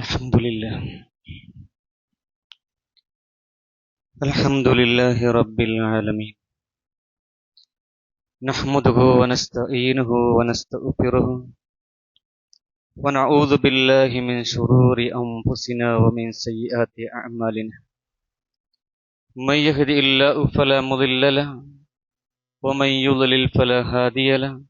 الحمد لله. الحمد لله رب العالمين. نحمده ونستعينه ونستغفره. ونعوذ بالله من شرور أنفسنا ومن سيئات أعمالنا. من يهد الله فلا مضل له ومن يضلل فلا هادي له.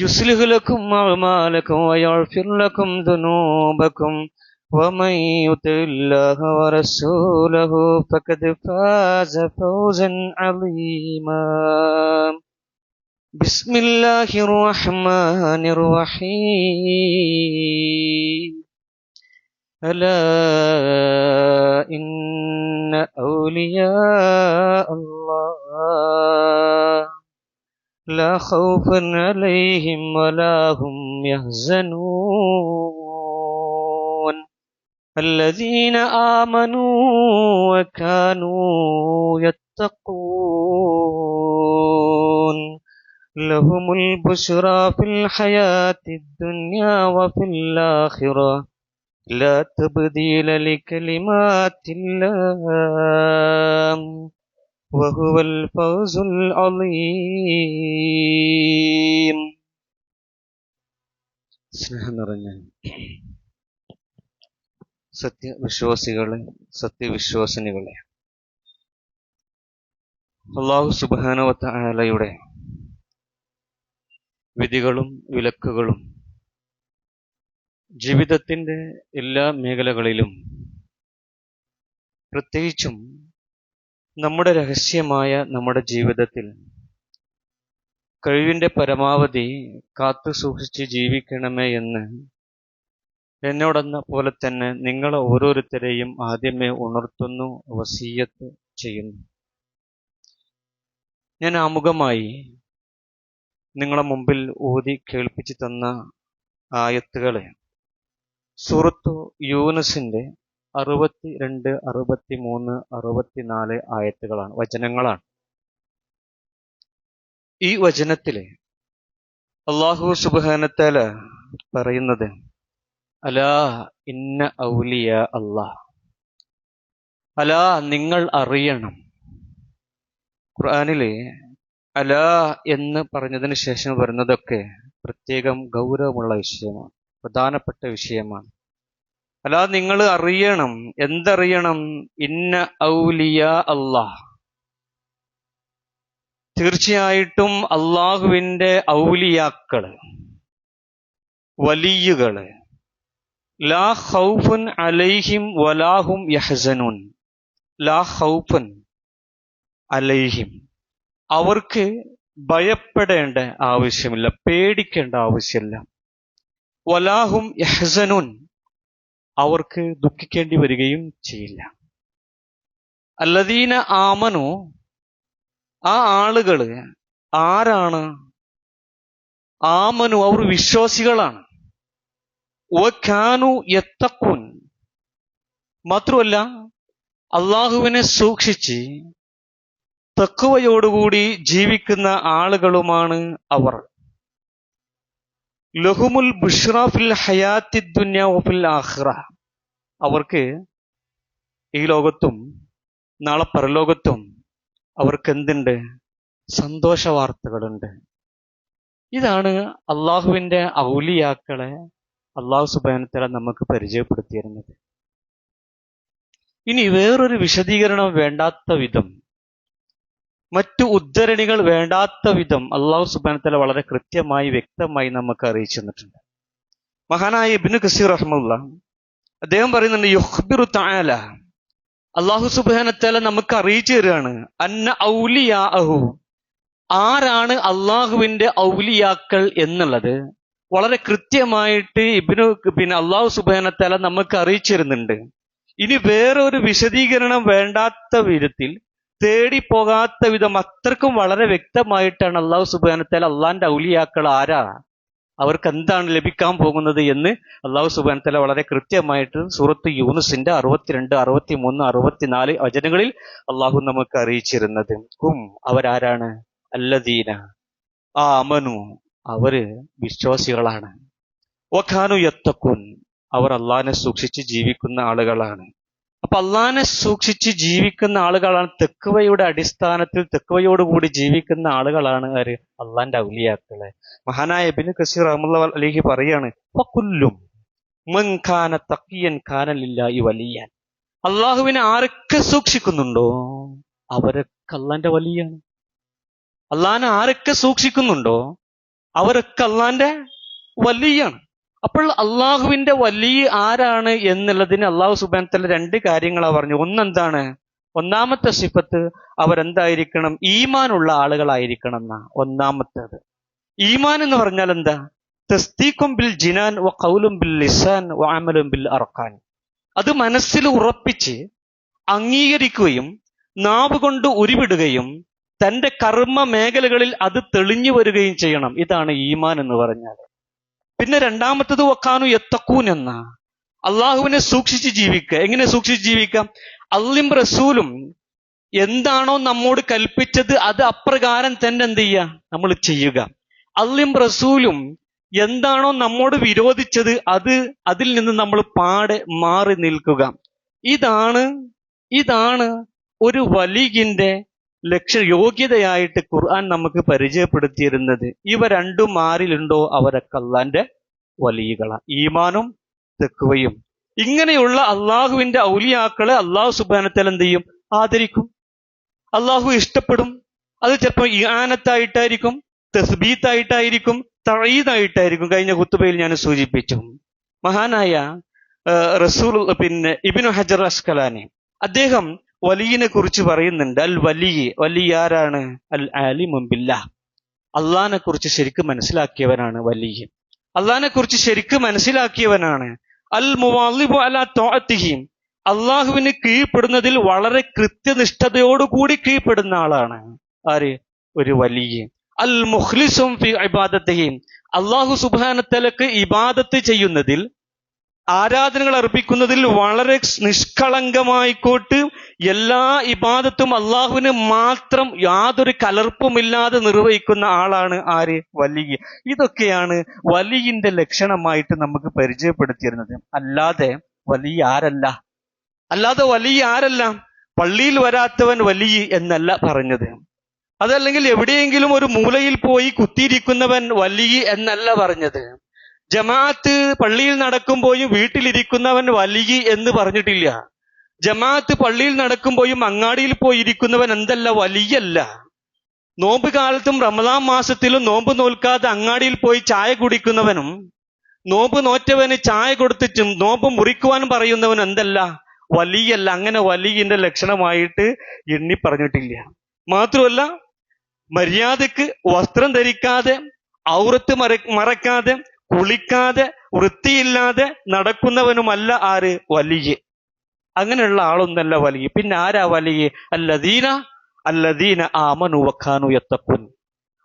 يصلح لكم أعمالكم ويغفر لكم ذنوبكم ومن يطع الله ورسوله فقد فاز فوزا عظيما. بسم الله الرحمن الرحيم. ألا إن أولياء الله لا خوف عليهم ولا هم يحزنون. الذين آمنوا وكانوا يتقون. لهم البشرى في الحياة الدنيا وفي الآخرة. لا تبديل لكلمات الله. وهو الفوز العظيم സ്നേഹം നിറഞ്ഞ സത്യവിശ്വാസികളെ സത്യവിശ്വാസിനികളെ അള്ളാഹു സുബാനവത്ത ആലയുടെ വിധികളും വിലക്കുകളും ജീവിതത്തിൻ്റെ എല്ലാ മേഖലകളിലും പ്രത്യേകിച്ചും നമ്മുടെ രഹസ്യമായ നമ്മുടെ ജീവിതത്തിൽ കഴിവിന്റെ പരമാവധി കാത്തു സൂക്ഷിച്ച് ജീവിക്കണമേ എന്ന് എന്നോടെന്ന പോലെ തന്നെ നിങ്ങൾ ഓരോരുത്തരെയും ആദ്യമേ ഉണർത്തുന്നു വസീയത്ത് ചെയ്യുന്നു. ഞാൻ ആമുഖമായി നിങ്ങളെ മുമ്പിൽ ഊതി കേൾപ്പിച്ചു തന്ന ആയത്തുകളെ സുഹൃത്തു യൂനസിന്റെ അറുപത്തി രണ്ട് അറുപത്തി മൂന്ന് അറുപത്തിനാല് ആയത്തുകളാണ് വചനങ്ങളാണ്. ഈ വചനത്തിലെ അള്ളാഹു സുബഹാനത്താല പറയുന്നത് അലാ ഇന്ന ഔലിയ അള്ളാഹ് അലാ നിങ്ങൾ അറിയണം. ഖുർആാനിലെ അലാ എന്ന് പറഞ്ഞതിന് ശേഷം വരുന്നതൊക്കെ പ്രത്യേകം ഗൗരവമുള്ള വിഷയമാണ് പ്രധാനപ്പെട്ട വിഷയമാണ്. അല്ല നിങ്ങൾ അറിയണം. എന്തറിയണം? ഇന്ന ഔലിയ അള്ളാഹ്. തീർച്ചയായിട്ടും അള്ളാഹുവിന്റെ ഔലിയാക്കൾ വലിയുകൾ ലാ ഖൗഫുൻ അലൈഹിം വലാഹും യഹസനുൻ. ലാ ഖൗഫുൻ അലൈഹിം. അവർക്ക് ഭയപ്പെടേണ്ട ആവശ്യമില്ല പേടിക്കേണ്ട ആവശ്യമില്ല. വലാഹും യഹ്സനുൻ. അവർക്ക് ദുഃഖിക്കേണ്ടി വരികയും ചെയ്യില്ല. അല്ലദീന ആമനു ആ ആളുകൾ ആരാണ്? ആമനു അവർ വിശ്വാസികളാണ്. വഖാനു എത്തക്കുൻ മാത്രമല്ല അള്ളാഹുവിനെ സൂക്ഷിച്ച് തക്കുവയോടുകൂടി ജീവിക്കുന്ന ആളുകളുമാണ് അവർ. ലഹുമുൽ ബുഷ്റാഫിൽ ഹയാത്തി ദുന്യാഫിൽ ആഹ്റ അവർക്ക് ഈ ലോകത്തും നാളെ പരലോകത്തും അവർക്ക് എന്തുണ്ട് സന്തോഷ വാർത്തകളുണ്ട് ഇതാണ് അള്ളാഹുവിന്റെ ഔലിയാക്കളെ അള്ളാഹു സുബാനത്തല നമുക്ക് പരിചയപ്പെടുത്തിയിരുന്നത്. ഇനി വേറൊരു വിശദീകരണം വേണ്ടാത്ത വിധം മറ്റു ഉദ്ധരണികൾ വേണ്ടാത്ത വിധം അള്ളാഹു സുബാനത്തല വളരെ കൃത്യമായി വ്യക്തമായി നമുക്ക് അറിയിച്ചു തന്നിട്ടുണ്ട് മഹാനായ ഇബിന് കസീർ റഹ്മുള്ള അദ്ദേഹം പറയുന്നുണ്ട് യുഹ്ബിറു താല അള്ളാഹു സുബാനത്തല നമുക്ക് അറിയിച്ചു തരികയാണ്. അന്ന ഔലിയാ അഹു ആരാണ് അള്ളാഹുവിന്റെ ഔലിയാക്കൾ എന്നുള്ളത്? വളരെ കൃത്യമായിട്ട് ഇബിനു പിന്നെ അള്ളാഹു സുബാനത്തല നമുക്ക് അറിയിച്ചു തരുന്നുണ്ട്. ഇനി വേറൊരു വിശദീകരണം വേണ്ടാത്ത വിധത്തിൽ തേടി പോകാത്ത വിധം അത്രക്കും വളരെ വ്യക്തമായിട്ടാണ് അള്ളാഹു സുബാനത്താൽ അള്ളാന്റെ ഔലിയാക്കൾ ആരാ അവർക്ക് എന്താണ് ലഭിക്കാൻ പോകുന്നത് എന്ന് അള്ളാഹു സുബാനത്തല വളരെ കൃത്യമായിട്ട് സൂറത്ത് യൂനുസിന്റെ അറുപത്തിരണ്ട് അറുപത്തി മൂന്ന് അറുപത്തിനാല് വചനങ്ങളിൽ അള്ളാഹു നമുക്ക് അറിയിച്ചിരുന്നത്. കും അവരാരാണ്? അല്ലദീന ആ അമനു അവർ വിശ്വാസികളാണ്. ഒഖാനു യത്തക്കുൻ അവർ അള്ളാഹിനെ സൂക്ഷിച്ച് ജീവിക്കുന്ന ആളുകളാണ്. അപ്പൊ അള്ളാഹിനെ സൂക്ഷിച്ച് ജീവിക്കുന്ന ആളുകളാണ് തെക്കുവയുടെ അടിസ്ഥാനത്തിൽ തെക്കുവയോടുകൂടി ജീവിക്കുന്ന ആളുകളാണ് ആര് അള്ളാന്റെ ഔലിയാക്കളെ. മഹാനായ ബിൻ കസീർ അഹമ്മദ് അലിഹി പറയാണ് ഫക്കുല്ലും മൻ ഖാന തക്കിയൻ ഖാനലില്ലായി വലിയാൻ. അള്ളാഹുവിനെ ആരൊക്കെ സൂക്ഷിക്കുന്നുണ്ടോ? അവരൊക്കെ അള്ളാന്റെ വലിയാണ്. അള്ളാഹിനെ ആരൊക്കെ സൂക്ഷിക്കുന്നുണ്ടോ? അവരൊക്കെ അള്ളാന്റെ വലിയാണ്. അപ്പോൾ അള്ളാഹുവിന്റെ വലിയ ആരാണ് എന്നുള്ളതിന് അള്ളാഹു സുബാനത്തല്ല രണ്ട് കാര്യങ്ങളാ പറഞ്ഞു. ഒന്നെന്താണ്? ഒന്നാമത്തെ സിഫത്ത് അവരെന്തായിരിക്കണം? ഈമാനുള്ള ആളുകളായിരിക്കണം എന്നാ ഒന്നാമത്തേത്. ഈമാൻ എന്ന് പറഞ്ഞാൽ എന്താ? തസ്തീഖും ബിൽ ജിനാൻ വ കൗലും ബിൽ ലിസാൻ വ അമലും ബിൽ അറക്കാൻ അത് മനസ്സിൽ ഉറപ്പിച്ച് അംഗീകരിക്കുകയും നാവ് കൊണ്ട് ഉരുവിടുകയും തന്റെ കർമ്മ മേഖലകളിൽ അത് തെളിഞ്ഞു വരികയും ചെയ്യണം. ഇതാണ് ഈമാൻ എന്ന് പറഞ്ഞാൽ പിന്നെ രണ്ടാമത്തത് വക്കാനു എത്തക്കൂൻ എന്ന. അള്ളാഹുവിനെ സൂക്ഷിച്ച് ജീവിക്കുക. എങ്ങനെ സൂക്ഷിച്ച് ജീവിക്കാം അള്ളിം റസൂലും എന്താണോ നമ്മോട് കൽപ്പിച്ചത് അത് അപ്രകാരം തന്നെ എന്ത് ചെയ്യുക? നമ്മൾ ചെയ്യുക. അള്ളിം റസൂലും എന്താണോ നമ്മോട് വിരോധിച്ചത് അത് അതിൽ നിന്ന് നമ്മൾ പാടെ മാറി നിൽക്കുക. ഇതാണ് ഇതാണ് ഒരു വലികിന്റെ ലക്ഷ്യ യോഗ്യതയായിട്ട് ഖുർആൻ നമുക്ക് പരിചയപ്പെടുത്തിയിരുന്നത് ഇവ രണ്ടും മാറിലുണ്ടോ അവരൊക്കെ അള്ളാന്റെ വലിയകള ഈമാനും തെക്കുവയും ഇങ്ങനെയുള്ള അള്ളാഹുവിന്റെ ഔലിയാക്കളെ അള്ളാഹു സുബാനത്തൽ എന്ത് ചെയ്യും? ആദരിക്കും. അള്ളാഹു ഇഷ്ടപ്പെടും. അത് ചിലപ്പോൾ ഇയാനത്തായിട്ടായിരിക്കും തസ്ബീത്തായിട്ടായിരിക്കും തഴീതായിട്ടായിരിക്കും കഴിഞ്ഞ കുത്തുബയിൽ ഞാൻ സൂചിപ്പിച്ചു. മഹാനായ റസൂൽ പിന്നെ ഇബിനു ഹജർ അസ്കലാനെ. അദ്ദേഹം വലിയനെ കുറിച്ച് പറയുന്നുണ്ട് അൽ വലിയ വലിയ ആരാണ്? അൽ ആലി മുമ്പില്ല അള്ളഹാനെ കുറിച്ച് ശരിക്കും മനസ്സിലാക്കിയവനാണ് വലിയ അള്ളഹാനെ കുറിച്ച് ശരിക്കും മനസ്സിലാക്കിയവനാണ്. അൽ മുവാലിബു അല തോഅത്തിഹിം. അള്ളാഹുവിന് കീഴ്പ്പെടുന്നതിൽ വളരെ കൃത്യനിഷ്ഠതയോടുകൂടി കീഴ്പ്പെടുന്ന ആളാണ് ആര്? ഒരു വലിയ അൽ മുഖ്ലിസും ഫി ഇബാദത്തിഹിം. അള്ളാഹു സുബാനത്തലക്ക് ഇബാദത്ത് ചെയ്യുന്നതിൽ ആരാധനകൾ അർപ്പിക്കുന്നതിൽ വളരെ നിഷ്കളങ്കമായിക്കോട്ട് എല്ലാ ഇബാദത്തും അള്ളാഹുവിന് മാത്രം യാതൊരു കലർപ്പുമില്ലാതെ നിർവഹിക്കുന്ന ആളാണ് ആര്? വലിയ. ഇതൊക്കെയാണ് വലിയന്റെ ലക്ഷണമായിട്ട് നമുക്ക് പരിചയപ്പെടുത്തിയിരുന്നത്. അല്ലാതെ വലിയ ആരല്ല? അല്ലാതെ വലിയ ആരല്ല? പള്ളിയിൽ വരാത്തവൻ വലിയ എന്നല്ല പറഞ്ഞത്. അതല്ലെങ്കിൽ എവിടെയെങ്കിലും ഒരു മൂലയിൽ പോയി കുത്തിയിരിക്കുന്നവൻ വലിയ എന്നല്ല പറഞ്ഞത്. ജമാഅത്ത് പള്ളിയിൽ നടക്കുമ്പോഴും വീട്ടിലിരിക്കുന്നവൻ വലിയ എന്ന് പറഞ്ഞിട്ടില്ല. ജമാഅത്ത് പള്ളിയിൽ നടക്കുമ്പോഴും അങ്ങാടിയിൽ പോയി ഇരിക്കുന്നവൻ എന്തല്ല വലിയല്ല. നോമ്പ് കാലത്തും റമദാൻ മാസത്തിലും നോമ്പ് നോൽക്കാതെ അങ്ങാടിയിൽ പോയി ചായ കുടിക്കുന്നവനും നോമ്പ് നോറ്റവന് ചായ കൊടുത്ത് നോമ്പ് മുറിക്കുവാൻ പറയുന്നവൻ എന്തല്ല വലിയല്ല. അങ്ങനെ വലിയന്റെ ലക്ഷണമായിട്ട് എണ്ണി പറഞ്ഞിട്ടില്ല മാത്രമല്ല മര്യാദയ്ക്ക് വസ്ത്രം ധരിക്കാതെ ഔറത്ത് മറ മറക്കാതെ കുളിക്കാതെ വൃത്തിയില്ലാതെ നടക്കുന്നവനുമല്ല ആര്? വലിയ. അങ്ങനെയുള്ള ആളൊന്നല്ല വലിയ. പിന്നെ ആരാ വലിയ? അല്ലദീന അല്ലദീന ആമനു വഖാനു യത്തഖുൻ.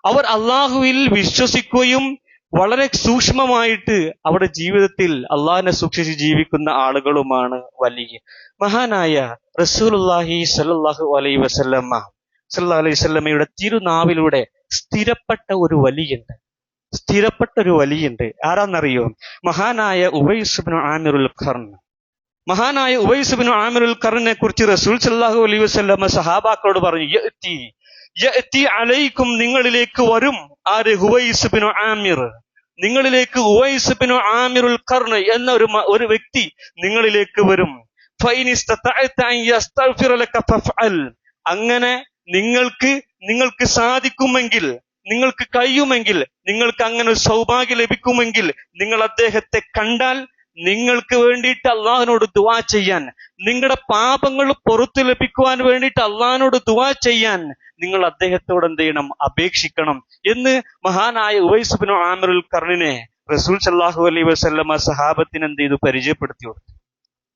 അവർ അള്ളാഹുവിൽ വിശ്വസിക്കുകയും വളരെ സൂക്ഷ്മമായിട്ട് അവരുടെ ജീവിതത്തിൽ അള്ളാഹിനെ സൂക്ഷിച്ച് ജീവിക്കുന്ന ആളുകളുമാണ് വലിയ. മഹാനായ റസൂലുള്ളാഹി സല്ലാഹു അലൈ വസല്ലമ്മ സല്ലാ അലൈഹി സ്വല്ലമ്മയുടെ തിരുനാവിലൂടെ സ്ഥിരപ്പെട്ട ഒരു വലിയുണ്ട്. സ്ഥിരപ്പെട്ട ഒരു വലിയുണ്ട്. ആരാന്നറിയോ? മഹാനായ ഉവൈസുബിന് ആമിറുൽ ഖർൺ മഹാനായ ഉവൈസുബിന് ആമിറുൽ ഖറിനെ കുറിച്ച് റസൂൽ സല്ലാഹു അലൈ വസ്ലമ സഹാബാക്കളോട് പറഞ്ഞു യഅ്തി അലൈക്കും നിങ്ങളിലേക്ക് വരും. ആര്? ഹുവൈസുബിന് ആമിർ. നിങ്ങളിലേക്ക് ഉവൈസുബിന് ആമിറുൽ ഖർൺ എന്ന ഒരു ഒരു വ്യക്തി നിങ്ങളിലേക്ക് വരും. അങ്ങനെ നിങ്ങൾക്ക് നിങ്ങൾക്ക് സാധിക്കുമെങ്കിൽ നിങ്ങൾക്ക് കഴിയുമെങ്കിൽ നിങ്ങൾക്ക് അങ്ങനെ ഒരു സൗഭാഗ്യം ലഭിക്കുമെങ്കിൽ നിങ്ങൾ അദ്ദേഹത്തെ കണ്ടാൽ നിങ്ങൾക്ക് വേണ്ടിയിട്ട് അള്ളാഹിനോട് ദുവാ ചെയ്യാൻ നിങ്ങളുടെ പാപങ്ങൾ പുറത്തു ലഭിക്കുവാൻ വേണ്ടിയിട്ട് അള്ളാഹിനോട് ദുവാ ചെയ്യാൻ നിങ്ങൾ അദ്ദേഹത്തോട് എന്ത് ചെയ്യണം? അപേക്ഷിക്കണം. എന്ന് മഹാനായ ഉവൈസുബിനു ആമിറുൽ കർണിനെ റസൂൽ സല്ലാഹു അലൈ വസല്ലമ സഹാബത്തിന് എന്ത് ചെയ്തു? പരിചയപ്പെടുത്തി കൊടുത്തു.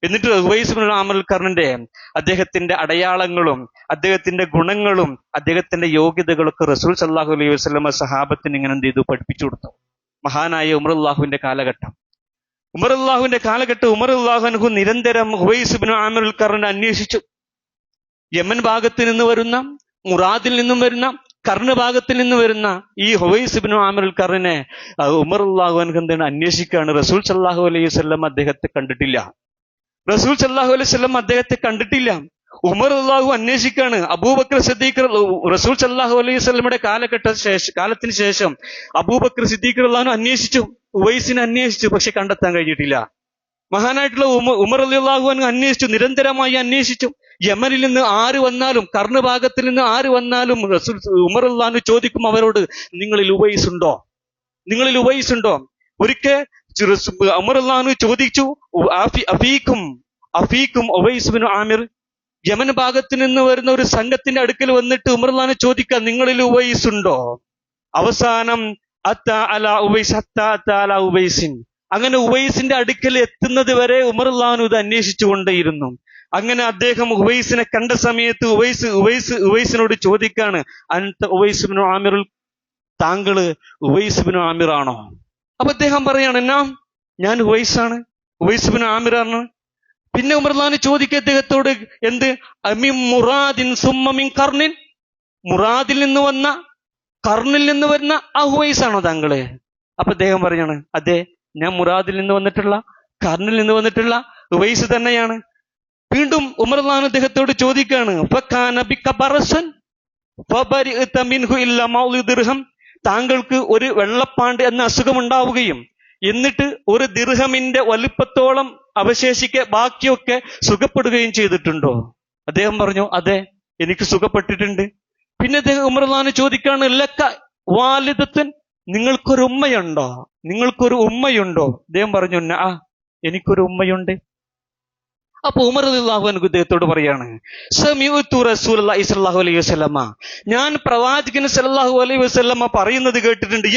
എന്നിട്ട് ഉവൈസുബിനു ആമിറുൽ കർണിന്റെ അദ്ദേഹത്തിന്റെ അടയാളങ്ങളും അദ്ദേഹത്തിന്റെ ഗുണങ്ങളും അദ്ദേഹത്തിന്റെ യോഗ്യതകളൊക്കെ റസൂൽ സല്ലാഹു അലൈഹി വസല്ലമ സഹാബത്തിന് ഇങ്ങനെ എന്ത് ചെയ്തു? പഠിപ്പിച്ചു കൊടുത്തു. മഹാനായ ഉമർ അള്ളാഹുവിന്റെ കാലഘട്ടം. ഉമർ അള്ളാഹുവിന്റെ കാലഘട്ടം അള്ളാഹുനഹു നിരന്തരം ഹുവൈസുബിന് ആമിറുൽ കർണിനെ അന്വേഷിച്ചു. യമൻ ഭാഗത്ത് നിന്ന് വരുന്ന മുറാദിൽ നിന്നും വരുന്ന കർണ ഭാഗത്തിൽ നിന്ന് വരുന്ന ഈ ഹുവൈസുബിന് ആമിറുൽ കറിനെ ഉമർ അള്ളാഹു എന്താണ് അന്വേഷിക്കുകയാണ്? റസൂൽ സല്ലാഹു അലൈഹി വസല്ലമ അദ്ദേഹത്തെ കണ്ടിട്ടില്ല. റസൂൽ സല്ലാഹു അലൈഹി വസല്ലം അദ്ദേഹത്തെ കണ്ടിട്ടില്ല. ഉമർ അള്ളാഹു അന്വേഷിക്കാണ് അബൂബക്കർ സിദ്ദീഖ് റസൂൽ സല്ലാഹു അലൈഹി വസല്ലമയുടെ കാലഘട്ട ശേഷം കാലത്തിന് ശേഷം അബൂബക്കർ സിദ്ദീഖ് അള്ളാഹു അന്വേഷിച്ചു. ഉവൈസിനെ അന്വേഷിച്ചു പക്ഷെ കണ്ടെത്താൻ കഴിഞ്ഞിട്ടില്ല. മഹാനായിട്ടുള്ള ഉമ ഉമർ അലി അള്ളാഹു അന്വേഷിച്ചു നിരന്തരമായി അന്വേഷിച്ചു. യമനിൽ നിന്ന് ആര് വന്നാലും കർണഭാഗത്തിൽ നിന്ന് ആര് വന്നാലും റസൂൽ ഉമർ അള്ളാഹു ചോദിക്കും അവരോട് നിങ്ങളിൽ ഉവൈസ് ഉണ്ടോ? നിങ്ങളിൽ ഉവൈസ് ഉണ്ടോ? ഒരിക്കൽ അള്ളാഹു ചോദിച്ചു. അഫീഖും അഫീഖും ഒവൈസുബിൻ ആമിർ. യമൻ ഭാഗത്ത് നിന്ന് വരുന്ന ഒരു സംഘത്തിന്റെ അടുക്കൽ വന്നിട്ട് ഉമർ അള്ളാഹു ചോദിക്കാം നിങ്ങളിൽ ഉവൈസ് ഉണ്ടോ? അവസാനം അത്ത അല ഉവൈസ് അത്ത അത്ത അല ഉവൈസിൻ. അങ്ങനെ ഉവൈസിന്റെ അടുക്കൽ എത്തുന്നത് വരെ ഉമർ ഇത് അന്വേഷിച്ചുകൊണ്ടേയിരുന്നു അങ്ങനെ അദ്ദേഹം ഉവൈസിനെ കണ്ട സമയത്ത് ഉവൈസ് ഉവൈസ് ഉവൈസിനോട് ചോദിക്കാണ് അൻത ഉവൈസുബിനു ആമിറുൽ? താങ്കൾ ഉവൈസുബിനു ആമിറാണോ? അപ്പൊ അദ്ദേഹം പറയാണ് എന്നാ ഞാൻ ഉവൈസാണ് ഉവൈസുബിനു ആമിറാണ് പിന്നെ ഉമർലാന് ചോദിക്കുക അദ്ദേഹത്തോട് എന്ത്? അമി മുറാദിൻ സുമ്മമിൻ കർണിൻ? മുറാദിൽ നിന്ന് വന്ന കർണിൽ നിന്ന് വരുന്ന ആ ഹുവൈസാണോ താങ്കൾ? അപ്പൊ അദ്ദേഹം പറയാണ് അതെ ഞാൻ മുറാദിൽ നിന്ന് വന്നിട്ടുള്ള കർണിൽ നിന്ന് വന്നിട്ടുള്ള ഹുവൈസ് തന്നെയാണ്. വീണ്ടും ഉമർലാൻ അദ്ദേഹത്തോട് ചോദിക്കാണ് "ഫക്കാന ബിക ബറസുൻ ഫബരിഅത മിൻഹു ഇല്ല മൗലി ദിർഹം താങ്കൾക്ക് ഒരു വെള്ളപ്പാണ്ട് എന്ന അസുഖമുണ്ടാവുകയും എന്നിട്ട് ഒരു ദിർഹമിന്റെ വലിപ്പത്തോളം അവശേഷിക്ക ബാക്കിയൊക്കെ സുഖപ്പെടുകയും ചെയ്തിട്ടുണ്ടോ? അദ്ദേഹം പറഞ്ഞു അതെ എനിക്ക് സുഖപ്പെട്ടിട്ടുണ്ട്. പിന്നെ അദ്ദേഹം ഉമർലാന് ചോദിക്കാണ് ലക്ക വാലിദത്തൻ നിങ്ങൾക്കൊരു ഉമ്മയുണ്ടോ? നിങ്ങൾക്കൊരു ഉമ്മയുണ്ടോ? അദ്ദേഹം പറഞ്ഞു ആ എനിക്കൊരു ഉമ്മയുണ്ട്. അപ്പൊ ഉമർ അനു ഇദ്ദേഹത്തോട് പറയാണ് അലൈഹി ഞാൻ പ്രവാചകൻ സലാഹു അലൈഹി വസല്ലമ പറയുന്നത് കേട്ടിട്ടുണ്ട്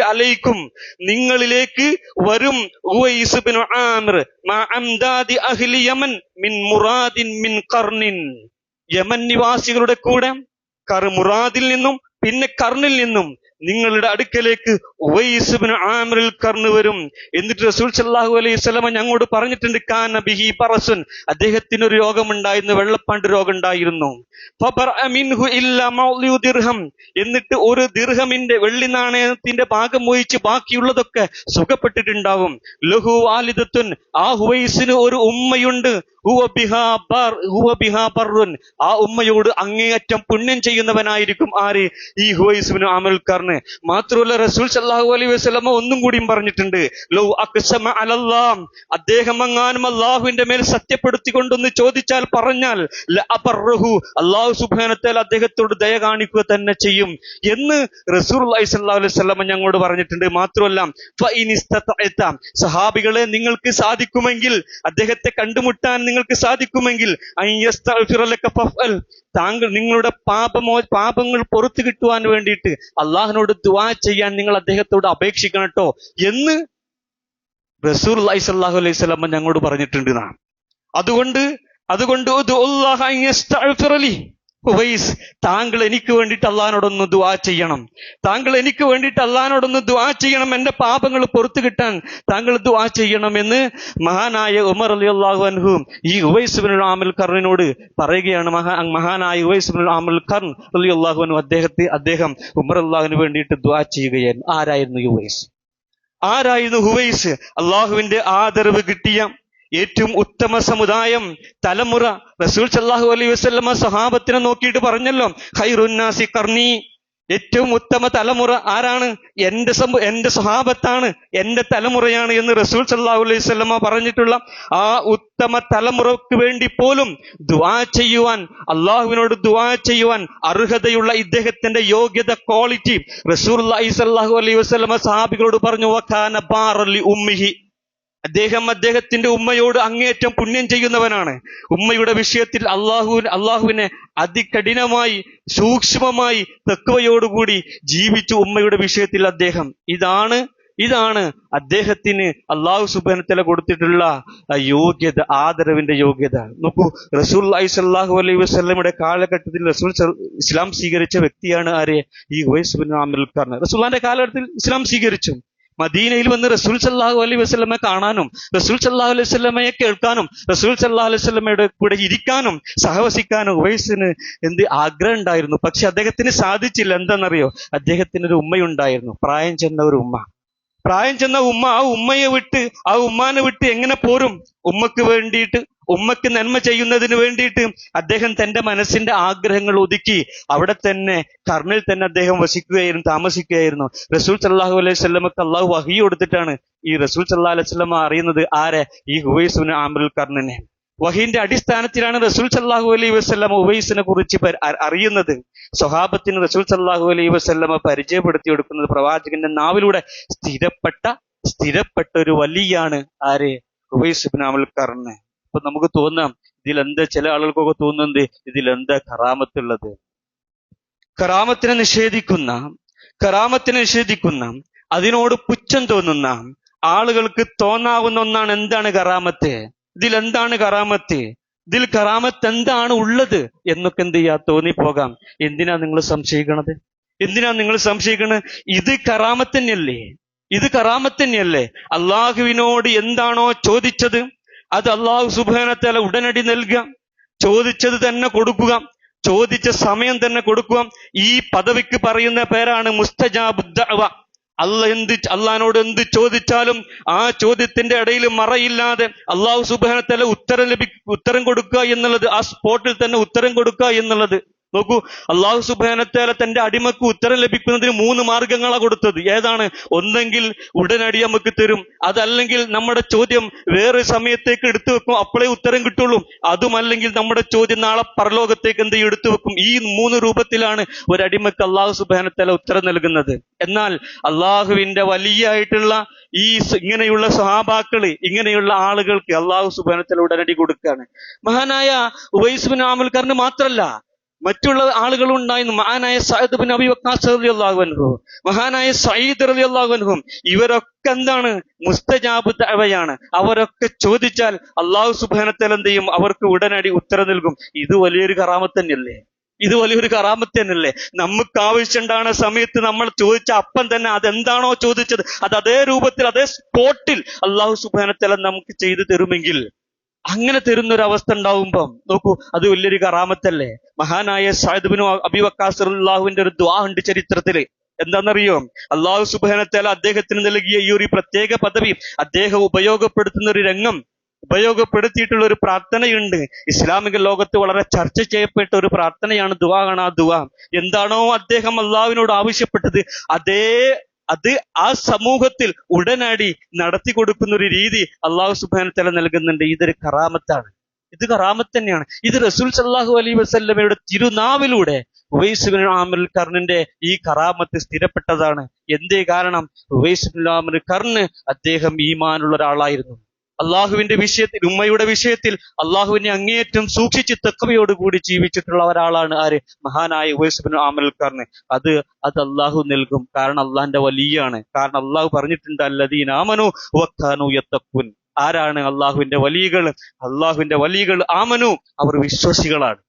അലൈക്കും. നിങ്ങളിലേക്ക് വരും യമൻ നിവാസികളുടെ കൂടെ മുറാദിൽ നിന്നും പിന്നെ കർണിൽ നിന്നും നിങ്ങളുടെ അടുക്കലേക്ക് ഉവൈസ് ഇബ്നു ആമിറിൽ കർന്നു വരും. എന്നിട്ട് റസൂൽ സല്ലാഹു അലൈഹി സ്വലമ ഞങ്ങളോട് പറഞ്ഞിട്ടുണ്ട് കാൻ ബിഹി പറസുൻ. അദ്ദേഹത്തിന് ഒരു രോഗമുണ്ടായിരുന്നു. വെള്ളപ്പാണ്ട് രോഗം ഉണ്ടായിരുന്നു എന്നിട്ട് ഒരു ദിർഹമിന്റെ വെള്ളി നാണയത്തിന്റെ ഭാഗം ഒഴിച്ച് ബാക്കിയുള്ളതൊക്കെ സുഖപ്പെട്ടിട്ടുണ്ടാവും. ലഹു വാലിദത്തുൻ ആ ഹുവൈസിന് ഒരു ഉമ്മയുണ്ട്. ആ ഉമ്മയോട് അങ്ങേയറ്റം പുണ്യം ചെയ്യുന്നവനായിരിക്കും ആര്? ഈ ഹുവൈസുബിന് അമൽക്കാരന് മാത്രമല്ല റസൂൽ സല്ലല്ലാഹു അലൈഹി വസല്ലമ ഒന്നും കൂടിയും പറഞ്ഞിട്ടുണ്ട്. ലൗ അക്സമ അലല്ലാഹ്. അദ്ദേഹം അങ്ങാനും അള്ളാഹുവിന്റെ മേൽ സത്യപ്പെടുത്തിക്കൊണ്ടൊന്ന് ചോദിച്ചാൽ പറഞ്ഞാൽ അപർഹു അള്ളാഹു സുബ്ഹാനഹു അദ്ദേഹത്തോട് ദയ കാണിക്കുക തന്നെ ചെയ്യും എന്ന് റസൂൽ സല്ലല്ലാഹു അലൈഹി വസല്ലമ ഞങ്ങളോട് പറഞ്ഞിട്ടുണ്ട്. മാത്രമല്ല സഹാബികളെ നിങ്ങൾക്ക് സാധിക്കുമെങ്കിൽ അദ്ദേഹത്തെ കണ്ടുമുട്ടാൻ നിങ്ങൾക്ക് സാധിക്കുമെങ്കിൽ താങ്കൾ നിങ്ങളുടെ പാപമോ പാപങ്ങൾ പുറത്തു കിട്ടുവാൻ വേണ്ടിയിട്ട് അള്ളാഹിനോട് ദുവാ ചെയ്യാൻ നിങ്ങൾ അദ്ദേഹത്തോട് അപേക്ഷിക്കണം കേട്ടോ എന്ന് റസൂൽ സല്ലല്ലാഹു അലൈഹി വസല്ലമ ഞങ്ങളോട് പറഞ്ഞിട്ടുണ്ട് എന്നാണ് അതുകൊണ്ട് അതുകൊണ്ട് ഉവൈസ് താങ്കൾ എനിക്ക് വേണ്ടിയിട്ട് അള്ളഹാനോടൊന്ന് ദുവാ ചെയ്യണം. താങ്കൾ എനിക്ക് വേണ്ടിയിട്ട് അള്ളഹാനോടൊന്ന് ദുവാ ചെയ്യണം എന്റെ പാപങ്ങൾ പുറത്തു കിട്ടാൻ താങ്കൾ ദുവാ ചെയ്യണം എന്ന് മഹാനായ ഉമർ അലി അള്ളാഹു അൻഹു ഈ ഉവൈസ് ബിൻ ആമൽ കർണിനോട് പറയുകയാണ്. മഹാ മഹാനായ ഉവൈസ് ബിൻ ആമൽ കർൺ അലി അള്ളാഹു അൻഹു അദ്ദേഹത്തെ അദ്ദേഹം ഉമർ അള്ളാഹുവിന് വേണ്ടിയിട്ട് ദുവാ ചെയ്യുകയായിരുന്നു. ആരായിരുന്നു ഉവൈസ്? ആരായിരുന്നു ഹുവൈസ് അള്ളാഹുവിന്റെ ആദരവ് കിട്ടിയ ഏറ്റവും ഉത്തമ സമുദായം തലമുറ റസൂൽ സല്ലാഹു അലൈഹി വസല്ലമ സഹാബത്തിനെ നോക്കിയിട്ട് പറഞ്ഞല്ലോ ഹൈറുന്നാസി കർണി. ഏറ്റവും ഉത്തമ തലമുറ ആരാണ്? എന്റെ സമു എന്റെ സ്വഹാബത്താണ് എന്റെ തലമുറയാണ് എന്ന് റസൂൽ സല്ലാഹു അലൈഹി വസല്ലമ പറഞ്ഞിട്ടുള്ള ആ ഉത്തമ തലമുറയ്ക്ക് വേണ്ടി പോലും ദുവാ ചെയ്യുവാൻ അള്ളാഹുവിനോട് ദുവാ ചെയ്യുവാൻ അർഹതയുള്ള ഇദ്ദേഹത്തിന്റെ യോഗ്യത ക്വാളിറ്റി റസൂൽ സല്ലാഹു അലൈഹി വസ്ലമ സഹാബികളോട് പറഞ്ഞു വഖാന ബാറലി ഉമ്മിഹി. അദ്ദേഹം അദ്ദേഹത്തിന്റെ ഉമ്മയോട് അങ്ങേറ്റം പുണ്യം ചെയ്യുന്നവനാണ്. ഉമ്മയുടെ വിഷയത്തിൽ അള്ളാഹു അള്ളാഹുവിനെ അതികഠിനമായി സൂക്ഷ്മമായി തെക്കുവയോടുകൂടി ജീവിച്ചു ഉമ്മയുടെ വിഷയത്തിൽ അദ്ദേഹം. ഇതാണ് ഇതാണ് അദ്ദേഹത്തിന് അള്ളാഹു സുബാനത്തല കൊടുത്തിട്ടുള്ള യോഗ്യത ആദരവിന്റെ യോഗ്യത. നോക്കൂ റസൂൽ സല്ലാഹു അലൈഹി വസ്ലമയുടെ കാലഘട്ടത്തിൽ റസൂൽ ഇസ്ലാം സ്വീകരിച്ച വ്യക്തിയാണ് ആരെ? ഈ വൈസ് ബിൻ ആമിൽ ഖാൻ. റസൂല്ലാന്റെ കാലഘട്ടത്തിൽ ഇസ്ലാം സ്വീകരിച്ചു. മദീനയിൽ വന്ന് റസൂൽ സല്ലാഹു അലൈഹി വസ്ലമെ കാണാനും റസൂൽ സല്ലാഹു അലൈഹി വസ്ലമയെ കേൾക്കാനും റസൂൽ സല്ലാഹു അലൈഹി വസ്ലമയുടെ കൂടെ ഇരിക്കാനും സഹവസിക്കാനും ഉവൈസിന് എന്ത് ആഗ്രഹം ഉണ്ടായിരുന്നു. പക്ഷെ അദ്ദേഹത്തിന് സാധിച്ചില്ല. എന്താണെന്നറിയോ? അദ്ദേഹത്തിന് ഒരു ഉമ്മയുണ്ടായിരുന്നു. പ്രായം ചെന്ന ഒരു ഉമ്മ. പ്രായം ചെന്ന ഉമ്മ ആ ഉമ്മയെ വിട്ട് ആ ഉമ്മാനെ വിട്ട് എങ്ങനെ പോരും? ഉമ്മക്ക് വേണ്ടിയിട്ട് ഉമ്മക്ക് നന്മ ചെയ്യുന്നതിന് വേണ്ടിയിട്ട് അദ്ദേഹം തന്റെ മനസ്സിന്റെ ആഗ്രഹങ്ങൾ ഒതുക്കി അവിടെ തന്നെ കർണിൽ തന്നെ അദ്ദേഹം വസിക്കുകയായിരുന്നു താമസിക്കുകയായിരുന്നു. റസൂൽ സല്ലാഹു അലൈഹി സ്വലമക്ക് അള്ളാഹു വഹി കൊടുത്തിട്ടാണ് ഈ റസൂൽ സല്ലാ അലൈഹി സ്വലമ അറിയുന്നത് ആരെ? ഈ ഹുവൈസുൻ ആമറുൽ കർണിനെ വഹീന്റെ അടിസ്ഥാനത്തിലാണ് റസൂൽ സല്ലാഹു അലൈഹി വസ്ലമ ഉവൈസിനെ കുറിച്ച് അറിയുന്നത്. സ്വഹാബത്തിന് റസൂൽ സല്ലാഹു അലൈഹി വസ്ലമ പരിചയപ്പെടുത്തി കൊടുക്കുന്നത് പ്രവാചകന്റെ നാവിലൂടെ സ്ഥിരപ്പെട്ട സ്ഥിരപ്പെട്ട ഒരു വലിയാണ് ആര്? ഉവൈസ് ബിൻ അമൽ കർണ് അപ്പൊ നമുക്ക് തോന്നാം ഇതിൽ എന്താ ചില ആളുകൾക്കൊക്കെ തോന്നുന്നത് ഇതിൽ എന്താ കറാമത്തുള്ളത്? കറാമത്തിനെ നിഷേധിക്കുന്ന കറാമത്തിനെ നിഷേധിക്കുന്ന അതിനോട് പുച്ഛം തോന്നുന്ന ആളുകൾക്ക് തോന്നാവുന്ന ഒന്നാണ് എന്താണ് കറാമത്ത്? ഇതിൽ എന്താണ് കറാമത്ത്? ഇതിൽ കറാമത്ത് എന്താണ് ഉള്ളത് എന്നൊക്കെ എന്ത് ചെയ്യാ? തോന്നിപ്പോകാം. എന്തിനാ നിങ്ങൾ സംശയിക്കണത്? എന്തിനാ നിങ്ങൾ സംശയിക്കണത്? ഇത് കറാമത്തന്നെയല്ലേ? ഇത് കറാമത്തന്നെയല്ലേ? അള്ളാഹുവിനോട് എന്താണോ ചോദിച്ചത്? അത് അള്ളാഹു സുബാനത്തല ഉടനടി നൽകുക ചോദിച്ചത് തന്നെ കൊടുക്കുക. ചോദിച്ച സമയം തന്നെ കൊടുക്കുക. ഈ പദവിക്ക് പറയുന്ന പേരാണ് മുസ്തജാബുദ്ദവ അല്ല എന്ത് അള്ളഹാനോട് എന്ത് ചോദിച്ചാലും ആ ചോദ്യത്തിന്റെ ഇടയിൽ മറയില്ലാതെ അള്ളാഹു സുബാനത്തല ഉത്തരം ലഭി ഉത്തരം കൊടുക്കുക എന്നുള്ളത് ആ സ്പോട്ടിൽ തന്നെ ഉത്തരം കൊടുക്കുക എന്നുള്ളത് നോക്കൂ അള്ളാഹു സുബാനത്തേല തന്റെ അടിമക്ക് ഉത്തരം ലഭിക്കുന്നതിന് മൂന്ന് മാർഗങ്ങളാണ് കൊടുത്തത്. ഏതാണ്? ഒന്നെങ്കിൽ ഉടനടി നമുക്ക് തരും. അതല്ലെങ്കിൽ നമ്മുടെ ചോദ്യം വേറെ സമയത്തേക്ക് എടുത്തു വെക്കും അപ്പോഴേ ഉത്തരം കിട്ടുള്ളൂ. അതുമല്ലെങ്കിൽ നമ്മുടെ ചോദ്യം നാളെ പരലോകത്തേക്ക് എന്ത് എടുത്തു വെക്കും. ഈ മൂന്ന് രൂപത്തിലാണ് ഒരു അടിമക്ക് അള്ളാഹു സുബാനത്തേല ഉത്തരം നൽകുന്നത്. എന്നാൽ അള്ളാഹുവിന്റെ വലിയായിട്ടുള്ള ഈ ഇങ്ങനെയുള്ള സഹാബാക്കൾ ഇങ്ങനെയുള്ള ആളുകൾക്ക് അള്ളാഹു സുബാനത്തേല ഉടനടി കൊടുക്കുകയാണ് മഹാനായ ഉവൈസ് ബിൻ ആമൽക്കാരന് മാത്രല്ല മറ്റുള്ള ആളുകളും ഉണ്ടായിരുന്നു മഹാനായ സയ്യിദ് ബിൻ അബി വക്കാസ് അൻഹു. മഹാനായ സയ്യിദ് റളിയല്ലാഹു അള്ളാഹുവൻഹും ഇവരൊക്കെ എന്താണ്? മുസ്തജാബ് ദഅവയാണ്. അവരൊക്കെ ചോദിച്ചാൽ അള്ളാഹു സുബ്ഹാനഹു എന്ത് ചെയ്യും അവർക്ക് ഉടനടി ഉത്തരം നൽകും. ഇത് വലിയൊരു കറാമത്ത് തന്നെയല്ലേ? ഇത് വലിയൊരു കറാമത്ത് തന്നെയല്ലേ? നമുക്ക് ആവശ്യമുണ്ടാകുന്ന സമയത്ത് നമ്മൾ ചോദിച്ച അപ്പം തന്നെ അതെന്താണോ ചോദിച്ചത്? അത് അതേ രൂപത്തിൽ അതേ സ്പോട്ടിൽ അള്ളാഹു സുബാനത്തലം നമുക്ക് ചെയ്തു തരുമെങ്കിൽ അങ്ങനെ തരുന്ന ഒരു അവസ്ഥ ഉണ്ടാവുമ്പം നോക്കൂ അത് വലിയൊരു കറാമത്തല്ലേ? മഹാനായ സാഹിബിനു അബിവക്കാസുല്ലാഹുവിന്റെ ഒരു ദ്വാ ഉണ്ട് ചരിത്രത്തിൽ. എന്താണെന്നറിയോ? അള്ളാഹു സുബാനത്തല അദ്ദേഹത്തിന് നൽകിയ ഈ ഒരു പ്രത്യേക പദവി അദ്ദേഹം ഉപയോഗപ്പെടുത്തുന്ന ഒരു രംഗം ഉപയോഗപ്പെടുത്തിയിട്ടുള്ള ഒരു പ്രാർത്ഥനയുണ്ട്. ഇസ്ലാമിക ലോകത്ത് വളരെ ചർച്ച ചെയ്യപ്പെട്ട ഒരു പ്രാർത്ഥനയാണ് ദുവാ കാണാ ദുവാ. എന്താണോ അദ്ദേഹം അള്ളാഹുവിനോട് ആവശ്യപ്പെട്ടത് അതേ അത് ആ സമൂഹത്തിൽ ഉടനടി നടത്തി കൊടുക്കുന്ന ഒരു രീതി അള്ളാഹു സുബാന തല നൽകുന്നുണ്ട്. ഇതൊരു കറാമത്താണ്. ഇത് കറാമത്ത് തന്നെയാണ്. ഇത് റസൂൽ സല്ലാഹു അലൈ വസല്ലമയുടെ തിരുനാവിലൂടെ കർണിന്റെ ഈ കറാമത്ത് സ്ഥിരപ്പെട്ടതാണ്. എന്തേ കാരണം? കർണ് അദ്ദേഹം ഈമാനുള്ള ഒരാളായിരുന്നു. അള്ളാഹുവിന്റെ വിഷയത്തിൽ ഉമ്മയുടെ വിഷയത്തിൽ അള്ളാഹുവിനെ അങ്ങേയറ്റം സൂക്ഷിച്ച് തെക്കവയോടുകൂടി ജീവിച്ചിട്ടുള്ള ഒരാളാണ് ആര്? മഹാനായ ഉവൈസുബിൻ ആമലക്കാരന് അത് അത് അള്ളാഹു നൽകും. കാരണം അള്ളാഹിന്റെ വലിയാണ്. കാരണം അള്ളാഹു പറഞ്ഞിട്ടുണ്ട് അല്ലദീൻ ആമനു യത്തക്കുൻ ആരാണ് അള്ളാഹുവിന്റെ വലിയകൾ അള്ളാഹുവിന്റെ വലിയകൾ ആമനു. അവർ വിശ്വാസികളാണ്.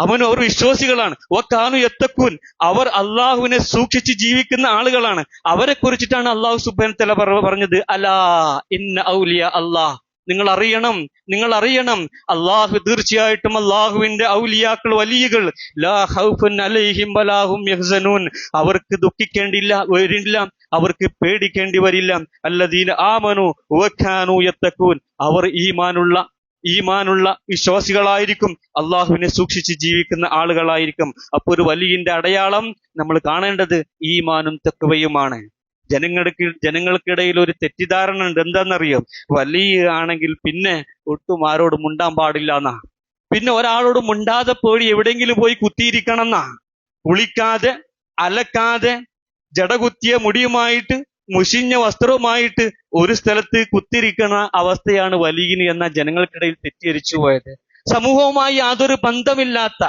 അവനും അവർ വിശ്വാസികളാണ്. വക്കാനു എത്തക്കൂൻ അവർ അള്ളാഹുവിനെ സൂക്ഷിച്ച് ജീവിക്കുന്ന ആളുകളാണ്. അവരെ കുറിച്ചിട്ടാണ് അള്ളാഹു സുബാൻ തല പറഞ്ഞത്. അലാ ഇന്ന ഔലിയ അള്ളാഹ്. നിങ്ങൾ അറിയണം. നിങ്ങൾ അറിയണം. അള്ളാഹു തീർച്ചയായിട്ടും അള്ളാഹുവിന്റെ ഔലിയാക്കൾ വലിയകൾ. അവർക്ക് ദുഃഖിക്കേണ്ടില്ല വരില്ല. അവർക്ക് പേടിക്കേണ്ടി വരില്ല. അല്ലദീന ആമനു വഖാനു യത്തക്കൂൻ. അവർ ഈമാനുള്ള ഈമാനുള്ള വിശ്വാസികളായിരിക്കും. അള്ളാഹുവിനെ സൂക്ഷിച്ച് ജീവിക്കുന്ന ആളുകളായിരിക്കും. അപ്പോൾ ഒരു വലിയന്റെ അടയാളം നമ്മൾ കാണേണ്ടത് ഈമാനും തെക്കുവയുമാണ് ജനങ്ങൾക്ക് ജനങ്ങൾക്കിടയിൽ ഒരു തെറ്റിദ്ധാരണ ഉണ്ട്. എന്താണെന്നറിയോ? വലിയ ആണെങ്കിൽ പിന്നെ ഒട്ടും ആരോടും മുണ്ടാൻ പാടില്ല എന്നാ. പിന്നെ ഒരാളോട് മുണ്ടാതെ പോയി എവിടെയെങ്കിലും പോയി കുത്തിയിരിക്കണം എന്നാ. കുളിക്കാതെ അലക്കാതെ ജടകുത്തിയ മുടിയുമായിട്ട് മുഷിഞ്ഞ വസ്ത്രവുമായിട്ട് ഒരു സ്ഥലത്ത് കുത്തിരിക്കുന്ന അവസ്ഥയാണ് വലിയന് എന്ന ജനങ്ങൾക്കിടയിൽ തെറ്റിദ്ധരിച്ചു പോയത്. സമൂഹവുമായി യാതൊരു ബന്ധമില്ലാത്ത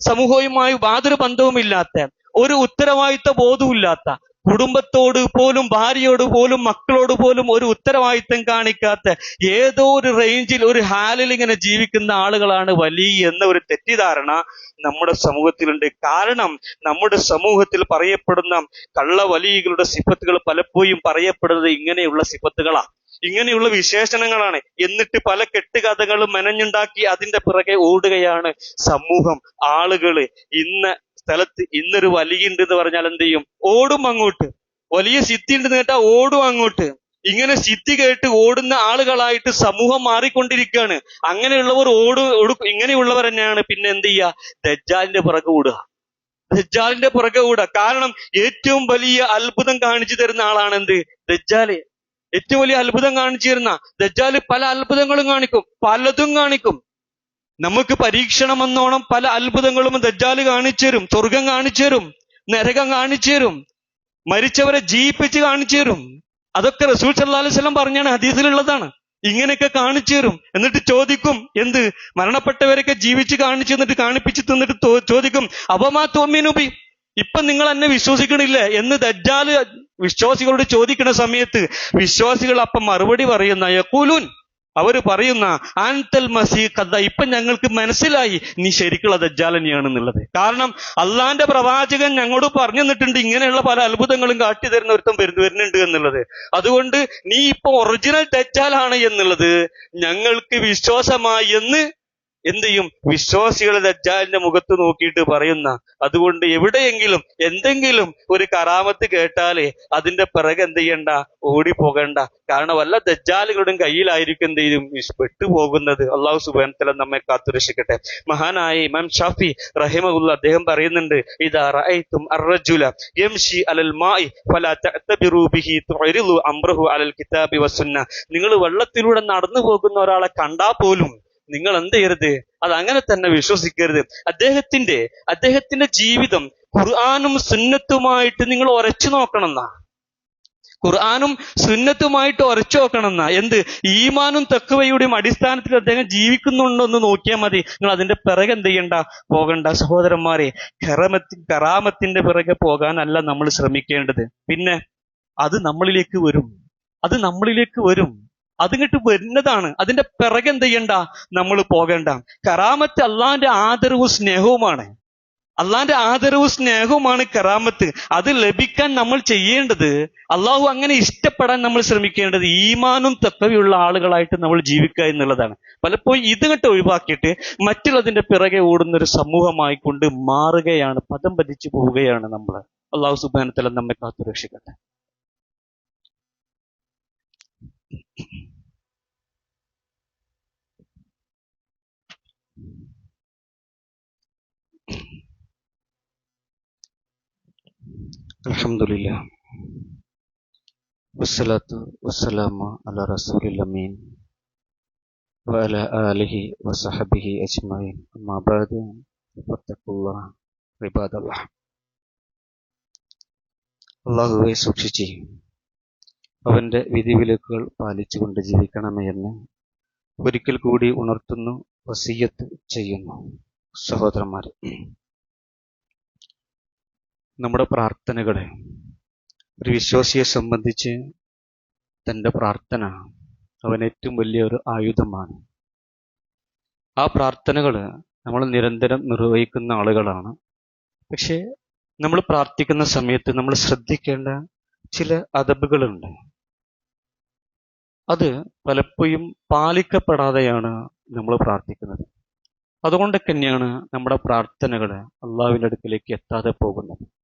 സമൂഹവുമായി യാതൊരു ബന്ധവുമില്ലാത്ത ഒരു ഉത്തരവാദിത്ത ബോധവുമില്ലാത്ത കുടുംബത്തോട് പോലും ഭാര്യയോട് പോലും മക്കളോട് പോലും ഒരു ഉത്തരവാദിത്തം കാണിക്കാത്ത ഏതോ ഒരു റേഞ്ചിൽ ഒരു ഹാലിൽ ഇങ്ങനെ ജീവിക്കുന്ന ആളുകളാണ് വലിയ എന്ന ഒരു തെറ്റിദ്ധാരണ നമ്മുടെ സമൂഹത്തിലുണ്ട്. കാരണം നമ്മുടെ സമൂഹത്തിൽ പറയപ്പെടുന്ന കള്ള വലിയകളുടെ സിഫത്തുകൾ പലപ്പോഴും പറയപ്പെടുന്നത് ഇങ്ങനെയുള്ള സിഫത്തുകളാണ് ഇങ്ങനെയുള്ള വിശേഷണങ്ങളാണ്. എന്നിട്ട് പല കെട്ടുകഥകളും മെനഞ്ഞുണ്ടാക്കി അതിന്റെ പിറകെ ഓടുകയാണ് സമൂഹം. ആളുകൾ ഇന്ന് സ്ഥലത്ത് ഇന്നൊരു വലിയുണ്ട് എന്ന് പറഞ്ഞാൽ എന്ത് ചെയ്യും? ഓടും അങ്ങോട്ട്. വലിയ സിദ്ധി ഉണ്ടെന്ന് കേട്ടാ ഓടും അങ്ങോട്ട്. ഇങ്ങനെ സിദ്ധി കേട്ട് ഓടുന്ന ആളുകളായിട്ട് സമൂഹം മാറിക്കൊണ്ടിരിക്കുകയാണ്. അങ്ങനെയുള്ളവർ ഓട് ഓടും ഇങ്ങനെയുള്ളവർ തന്നെയാണ്. പിന്നെ എന്ത് ചെയ്യുക? ദജ്ജാലിന്റെ പുറകെ ഓടുക. ദജ്ജാലിന്റെ പുറകെ ഓടുക. കാരണം ഏറ്റവും വലിയ അത്ഭുതം കാണിച്ചു തരുന്ന ആളാണ് എന്ത്? ദജ്ജാൽ. ഏറ്റവും വലിയ അത്ഭുതം കാണിച്ചു തരുന്ന ദജ്ജാൽ പല അത്ഭുതങ്ങളും കാണിക്കും. പലതും കാണിക്കും. നമുക്ക് പരീക്ഷണമെന്നോണം പല അത്ഭുതങ്ങളും ദജ്ജാൽ കാണിച്ചു തരും സ്വർഗം കാണിച്ചു തരും നരകം കാണിച്ചു തരും മരിച്ചവരെ ജീവിപ്പിച്ച് കാണിച്ചു തരും. അതൊക്കെ റസൂൽ സല്ലാ അലൈഹി സ്വലം പറഞ്ഞാണ് ഹദീസിലുള്ളതാണ്. ഇങ്ങനെയൊക്കെ കാണിച്ചു തരും. എന്നിട്ട് ചോദിക്കും എന്ത്? മരണപ്പെട്ടവരൊക്കെ ജീവിച്ച് കാണിച്ചു എന്നിട്ട് കാണിപ്പിച്ച് തന്നിട്ട് ചോദിക്കും അപമാ തോമ്മിനുപി ഇപ്പൊ നിങ്ങൾ എന്നെ വിശ്വസിക്കണില്ല എന്ന് ദജ്ജാൽ വിശ്വാസികളോട് ചോദിക്കുന്ന സമയത്ത് വിശ്വാസികൾ അപ്പം മറുപടി പറയുന്ന യക്കൂലൂൻ അവർ പറയുന്ന ആൻതൽ മസീ കഥ ഇപ്പൊ ഞങ്ങൾക്ക് മനസ്സിലായി. നീ ശരിക്കുള്ള ദജ്ജാലനിയാണെന്നുള്ളത്. കാരണം അള്ളാന്റെ പ്രവാചകൻ ഞങ്ങളോട് പറഞ്ഞു തന്നിട്ടുണ്ട് ഇങ്ങനെയുള്ള പല അത്ഭുതങ്ങളും കാട്ടി തരുന്ന ഒരുത്തം വരുന്നു വരുന്നുണ്ട് എന്നുള്ളത്. അതുകൊണ്ട് നീ ഇപ്പൊ ഒറിജിനൽ ദജ്ജാലാണ് എന്നുള്ളത് ഞങ്ങൾക്ക് വിശ്വാസമായി എന്ന് എന്ത് ചെയ്യും? വിശ്വാസികൾ ദജ്ജാലിന്റെ മുഖത്ത് നോക്കിയിട്ട് പറയുന്ന അതുകൊണ്ട് എവിടെയെങ്കിലും എന്തെങ്കിലും ഒരു കറാമത്ത് കേട്ടാലേ അതിന്റെ പിറകെ എന്ത് ചെയ്യണ്ട? ഓടിപ്പോകണ്ട. കാരണം വല്ല ദജ്ജാലുകളുടെയും കയ്യിലായിരിക്കും എന്ത് ചെയ്യും? പെട്ടുപോകുന്നത്. അള്ളാഹു സുബാനത്തല നമ്മെ കാത്തുരക്ഷിക്കട്ടെ. മഹാനായ ഇമാം ഷാഫി റഹിമുള്ള അദ്ദേഹം പറയുന്നുണ്ട് ഇതാ അർറജുല അലൽ ഫലാ തഅ്തബിറു ബിഹി അംറഹു അലൽ കിതാബി നിങ്ങൾ വെള്ളത്തിലൂടെ നടന്നു പോകുന്ന ഒരാളെ കണ്ടാ പോലും നിങ്ങൾ എന്ത് ചെയ്യരുത്? അത് അങ്ങനെ തന്നെ വിശ്വസിക്കരുത്. അദ്ദേഹത്തിന്റെ അദ്ദേഹത്തിന്റെ ജീവിതം ഖുർആാനും സുന്നത്തുമായിട്ട് നിങ്ങൾ ഉരച്ചു നോക്കണം എന്നാ ഖുർആാനും സുന്നത്തുമായിട്ട് ഉരച്ചു നോക്കണം എന്നാ എന്ത്? ഈമാനും തക്കുവയുടെയും അടിസ്ഥാനത്തിൽ അദ്ദേഹം ജീവിക്കുന്നുണ്ടോ എന്ന് നോക്കിയാൽ മതി. നിങ്ങൾ അതിന്റെ പിറകെ എന്ത് ചെയ്യണ്ട? പോകണ്ട. സഹോദരന്മാരെ കറമത്തി കറാമത്തിന്റെ പിറകെ പോകാനല്ല നമ്മൾ ശ്രമിക്കേണ്ടത്. പിന്നെ അത് നമ്മളിലേക്ക് വരും. അത് നമ്മളിലേക്ക് വരും. അതിങ്ങോട്ട് വരുന്നതാണ്. അതിന്റെ പിറകെ എന്ത് ചെയ്യണ്ട? നമ്മൾ പോകേണ്ട. കറാമത്ത് അള്ളാന്റെ ആദരവും സ്നേഹവുമാണ്. അള്ളാന്റെ ആദരവും സ്നേഹവുമാണ് കറാമത്ത് അത് ലഭിക്കാൻ നമ്മൾ ചെയ്യേണ്ടത് അള്ളാഹു അങ്ങനെ ഇഷ്ടപ്പെടാൻ നമ്മൾ ശ്രമിക്കേണ്ടത് ഈമാനും തക്കവയുള്ള ആളുകളായിട്ട് നമ്മൾ ജീവിക്കുക എന്നുള്ളതാണ്. പലപ്പോഴും ഇതിങ്ങട്ട് ഒഴിവാക്കിയിട്ട് മറ്റുള്ളതിന്റെ പിറകെ ഓടുന്ന ഒരു സമൂഹമായി കൊണ്ട് മാറുകയാണ് പദം പതിച്ചു പോവുകയാണ് നമ്മൾ അള്ളാഹു സുബാനത്തല നമ്മെ കാത്തുരക്ഷിക്കട്ടെ. الحمد لله والصلاة والسلام على رسول الأمين وعلى آله وصحبه أجمعين أما بعد فاتقوا الله عباد الله അള്ളാഹുവെ സൂക്ഷിച്ച് അവന്റെ വിധിവിലക്കുകൾ പാലിച്ചുകൊണ്ട് ജീവിക്കണമേ എന്ന് ഒരിക്കൽ കൂടി ഉണർത്തുന്നു വസീയത്ത് ചെയ്യുന്നു സഹോദരന്മാരെ നമ്മുടെ പ്രാർത്ഥനകളെ. ഒരു വിശ്വാസിയെ സംബന്ധിച്ച് തന്റെ പ്രാർത്ഥന അവൻ ഏറ്റവും വലിയ ഒരു ആയുധമാണ്. ആ പ്രാർത്ഥനകൾ നമ്മൾ നിരന്തരം നിർവഹിക്കുന്ന ആളുകളാണ്. പക്ഷേ നമ്മൾ പ്രാർത്ഥിക്കുന്ന സമയത്ത് നമ്മൾ ശ്രദ്ധിക്കേണ്ട ചില അതബുകളുണ്ട്. അത് പലപ്പോഴും പാലിക്കപ്പെടാതെയാണ് നമ്മൾ പ്രാർത്ഥിക്കുന്നത്. അതുകൊണ്ട് തന്നെയാണ് നമ്മുടെ പ്രാർത്ഥനകൾ അള്ളാവിന്റെ അടുക്കിലേക്ക് എത്താതെ പോകുന്നത്.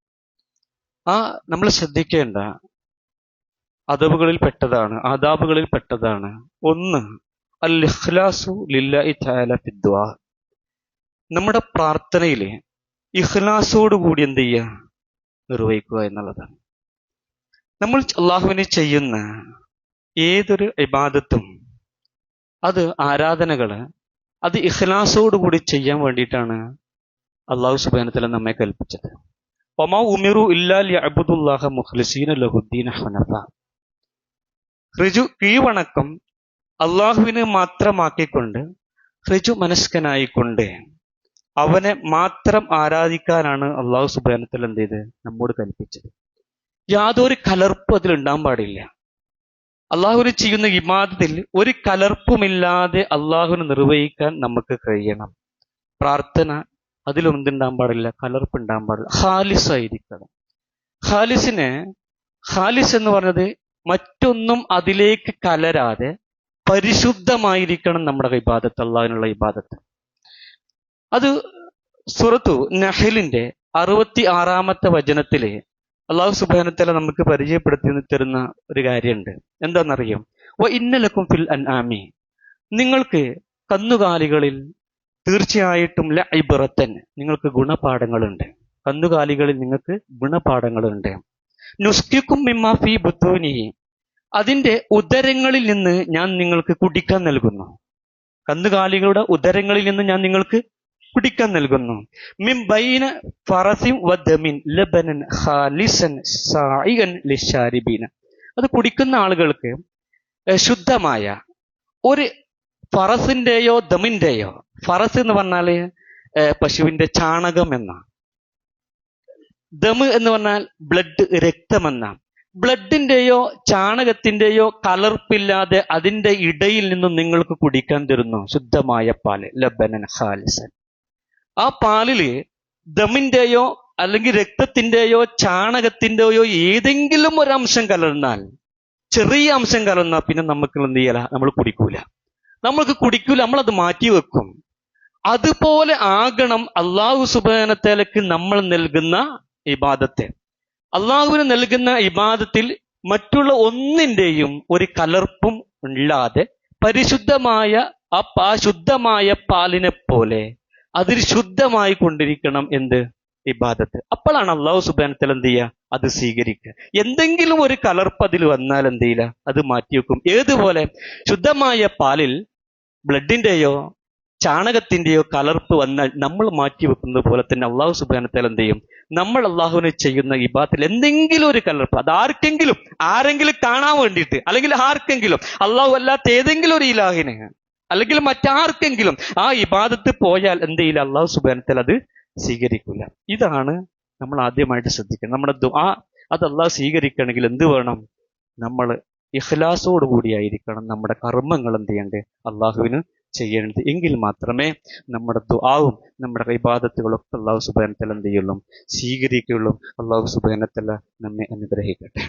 ആ നമ്മൾ ശ്രദ്ധിക്കേണ്ട അതവുകളിൽ പെട്ടതാണ് ആദാബുകളിൽ പെട്ടതാണ് ഒന്ന് അൽ ഇഖ്ലാസു ലില്ലാഹി തആല നമ്മുടെ പ്രാർത്ഥനയിൽ ഇഖ്ലാസോട് കൂടി എന്ത് ചെയ്യുക നിർവഹിക്കുക എന്നുള്ളതാണ്. നമ്മൾ അള്ളാഹുവിനെ ചെയ്യുന്ന ഏതൊരു ഇബാദത്തും അത് ആരാധനകൾ അത് ഇഖ്ലാസോട് കൂടി ചെയ്യാൻ വേണ്ടിയിട്ടാണ് അള്ളാഹു സുബാനത്തല നമ്മെ കൽപ്പിച്ചത്. ഋജു കീഴ്വണക്കം അള്ളാഹുവിനെ മാത്രമാക്കിക്കൊണ്ട് ഋജു മനസ്കനായിക്കൊണ്ട് അവനെ മാത്രം ആരാധിക്കാനാണ് അള്ളാഹു സുബാനത്തിൽ എന്ത് ചെയ്ത് നമ്മോട് കൽപ്പിച്ചത്. യാതൊരു കലർപ്പും അതിൽ ഉണ്ടാൻ പാടില്ല. അള്ളാഹുവിന് ചെയ്യുന്ന ഇമാദത്തിൽ ഒരു കലർപ്പുമില്ലാതെ അള്ളാഹുവിനെ നിർവഹിക്കാൻ നമുക്ക് കഴിയണം. പ്രാർത്ഥന അതിലൊന്നുണ്ടാകാൻ പാടില്ല കലർപ്പ് ഉണ്ടാകാൻ പാടില്ല. ഹാലിസ് ആയിരിക്കണം ഹാലിസിന് ഹാലിസ് എന്ന് പറഞ്ഞത് മറ്റൊന്നും അതിലേക്ക് കലരാതെ പരിശുദ്ധമായിരിക്കണം നമ്മുടെ ഇബാദത്ത് അള്ളാഹിനുള്ള ഇബാദത്ത്. അത് സുറത്തു നഹലിന്റെ അറുപത്തി ആറാമത്തെ വചനത്തിലെ അള്ളാഹു സുബാനത്തല നമുക്ക് പരിചയപ്പെടുത്തി തരുന്ന ഒരു കാര്യമുണ്ട്. എന്താണെന്നറിയാം? ഓ ഇന്നലക്കും ഫിൽ അൻ ആമി നിങ്ങൾക്ക് കന്നുകാലികളിൽ തീർച്ചയായിട്ടും ല ഇബറത്തൻ. നിങ്ങൾക്ക് ഗുണപാഠങ്ങളുണ്ട്. കന്നുകാലികളിൽ നിങ്ങൾക്ക് ഗുണപാഠങ്ങളുണ്ട്. നുസ്കിക്കും മിമ്മാഫി ബുദ്ധോനി അതിന്റെ ഉദരങ്ങളിൽ നിന്ന് ഞാൻ നിങ്ങൾക്ക് കുടിക്കാൻ നൽകുന്നു. കന്നുകാലികളുടെ ഉദരങ്ങളിൽ നിന്ന് ഞാൻ നിങ്ങൾക്ക് കുടിക്കാൻ നൽകുന്നു. മിം ബൈന ഫറസിം വദമിൻ ലബനൻ ഖാലിസൻ സായിഗൻ ലിശാരിബീന. അത് കുടിക്കുന്ന ആളുകൾക്ക് ശുദ്ധമായ ഒരു ഫറസിന്റെയോ ദമിന്റെയോ? ഫറസ് എന്ന് പറഞ്ഞാൽ പശുവിന്റെ ചാണകം എന്ന. ദമ് എന്ന് പറഞ്ഞാൽ ബ്ലഡ് രക്തമെന്ന ബ്ലഡിന്റെയോ ചാണകത്തിന്റെയോ കലർപ്പില്ലാതെ അതിന്റെ ഇടയിൽ നിന്നും നിങ്ങൾക്ക് കുടിക്കാൻ തരുന്നു. ശുദ്ധമായ പാൽ. ലബനൻ ഹാലിസൻ ആ പാലിൽ ദമിന്റെയോ അല്ലെങ്കിൽ രക്തത്തിന്റെയോ ചാണകത്തിന്റെയോ ഏതെങ്കിലും ഒരു അംശം കലർന്നാൽ ചെറിയ അംശം കലർന്നാൽ പിന്നെ നമുക്ക് എന്ത് ചെയ്യല? നമ്മൾ കുടിക്കൂല. നമ്മൾക്ക് കുടിക്കൂല നമ്മളത് മാറ്റി വെക്കും. അതുപോലെ ആകണം അള്ളാഹു സുബേനത്തേലക്ക് നമ്മൾ നൽകുന്ന ഇബാദത്തെ. അള്ളാഹുവിന് നൽകുന്ന ഇബാദത്തിൽ മറ്റുള്ള ഒന്നിന്റെയും ഒരു കലർപ്പും ഇല്ലാതെ പരിശുദ്ധമായ ആ പാ ശുദ്ധമായ പാലിനെ പോലെ അതിൽ ശുദ്ധമായി കൊണ്ടിരിക്കണം എന്ത്? ഇബാദത്ത്. അപ്പോഴാണ് അള്ളാഹു സുബാനത്തിൽ എന്ത് ചെയ്യുക? അത് സ്വീകരിക്കുക. എന്തെങ്കിലും ഒരു കലർപ്പ് അതിൽ വന്നാൽ എന്ത് ചെയ്യില്ല? അത് മാറ്റിവെക്കും ഏതുപോലെ? ശുദ്ധമായ പാലിൽ ബ്ലഡിന്റെയോ ചാണകത്തിന്റെയോ കലർപ്പ് വന്നാൽ നമ്മൾ മാറ്റി വെക്കുന്നത് പോലെ തന്നെ അള്ളാഹു സുബാനത്തിൽ എന്ത് ചെയ്യും നമ്മൾ അള്ളാഹുവിനെ ചെയ്യുന്ന ഇബാത്തിൽ എന്തെങ്കിലും ഒരു കലർപ്പ് അത് ആർക്കെങ്കിലും ആരെങ്കിലും കാണാൻ വേണ്ടിയിട്ട് അല്ലെങ്കിൽ ആർക്കെങ്കിലും അള്ളാഹു അല്ലാത്ത ഏതെങ്കിലും ഒരു ഇലാഹിനെ അല്ലെങ്കിൽ മറ്റാർക്കെങ്കിലും ആ ഇബാദത്ത് പോയാൽ എന്ത് ചെയ്യില്ല? അള്ളാഹു സുബാനത്തിൽ അത് സ്വീകരിക്കില്ല ഇതാണ് നമ്മൾ ആദ്യമായിട്ട് ശ്രദ്ധിക്കുന്നത് നമ്മുടെ ദുആ അത് അള്ളാഹ് സ്വീകരിക്കണമെങ്കിൽ എന്ത് വേണം? നമ്മൾ ഇഖ്ലാസോട് കൂടിയായിരിക്കണം നമ്മുടെ കർമ്മങ്ങൾ എന്ത് ചെയ്യേണ്ടത്? അള്ളാഹുവിന് ചെയ്യേണ്ടത്. എങ്കിൽ മാത്രമേ നമ്മുടെ ദുആവും നമ്മുടെ ഇബാദത്തുകളൊക്കെ അള്ളാഹു സുബാനത്തല എന്ത് ചെയ്യുള്ളൂ? സ്വീകരിക്കുള്ളൂ അള്ളാഹു സുബാനത്തല നമ്മെ അനുഗ്രഹിക്കട്ടെ.